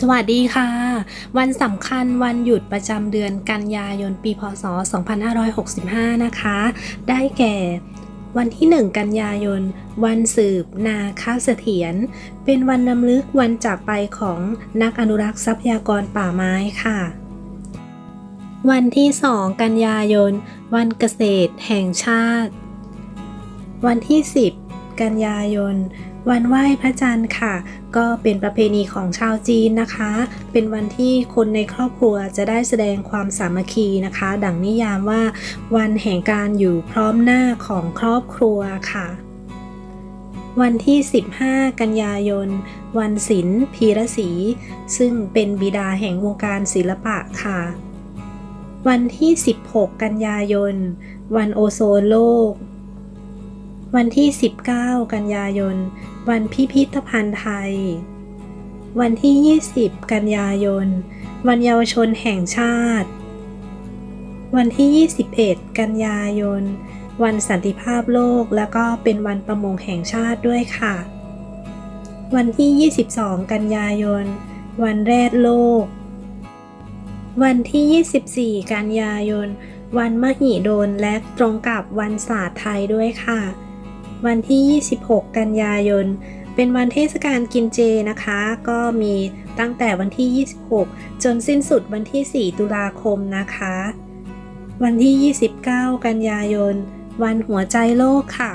สวัสดีค่ะ วันสำคัญวันหยุดประจำเดือนกันยายนปีพศ 2565 นะคะ ได้แก่ วันที่ 1 กันยายน วันสืบ นาคเสถียรเป็นวันนำลึกวันจากไปของนักอนุรักษ์ทรัพยากรป่าไม้ค่ะ วันที่ 2 กันยายน วันเกษตรแห่งชาติ วันที่ 10 กันยายน วันไหว้พระจันทร์ค่ะ ก็เป็นประเพณีของชาวจีนนะคะ เป็นวันที่คนในครอบครัวจะได้แสดงความสามัคคีนะคะ ดังนิยามว่า วันแห่งการอยู่พร้อมหน้าของครอบครัวค่ะวันที่ 15 กันยายน วันศิลป์พีระศรีซึ่งเป็นบิดาแห่งวงการศิลปะค่ะ วันที่ 16 กันยายน วันโอโซนโลก วันที่ 19 กันยายน วันพิพิธภัณฑ์ไทย วันที่ 20 กันยายน วันเยาวชนแห่งชาติ วันที่ 21 กันยายน วันสันติภาพโลกแล้วก็เป็นวันประมงแห่งชาติด้วยค่ะ วันที่ 22 กันยายน วันแรดโลก วันที่ 24 กันยายน วันมหิดลและตรงกับวันศาสตร์ไทยด้วยค่ะ วันที่ 26 กันยายน เป็นวันเทศกาลกินเจนะคะ ก็มีตั้งแต่วันที่ 26 จนสิ้นสุดวันที่ 4 ตุลาคมนะคะ วันที่ 29 กันยายน วันหัวใจโลกค่ะ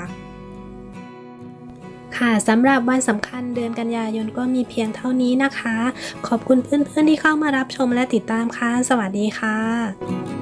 ค่ะสำหรับวันสำคัญเดือนกันยายนก็มีเพียงเท่านี้นะคะ ขอบคุณเพื่อนๆที่เข้ามารับชมและติดตามค่ะ สวัสดีค่ะ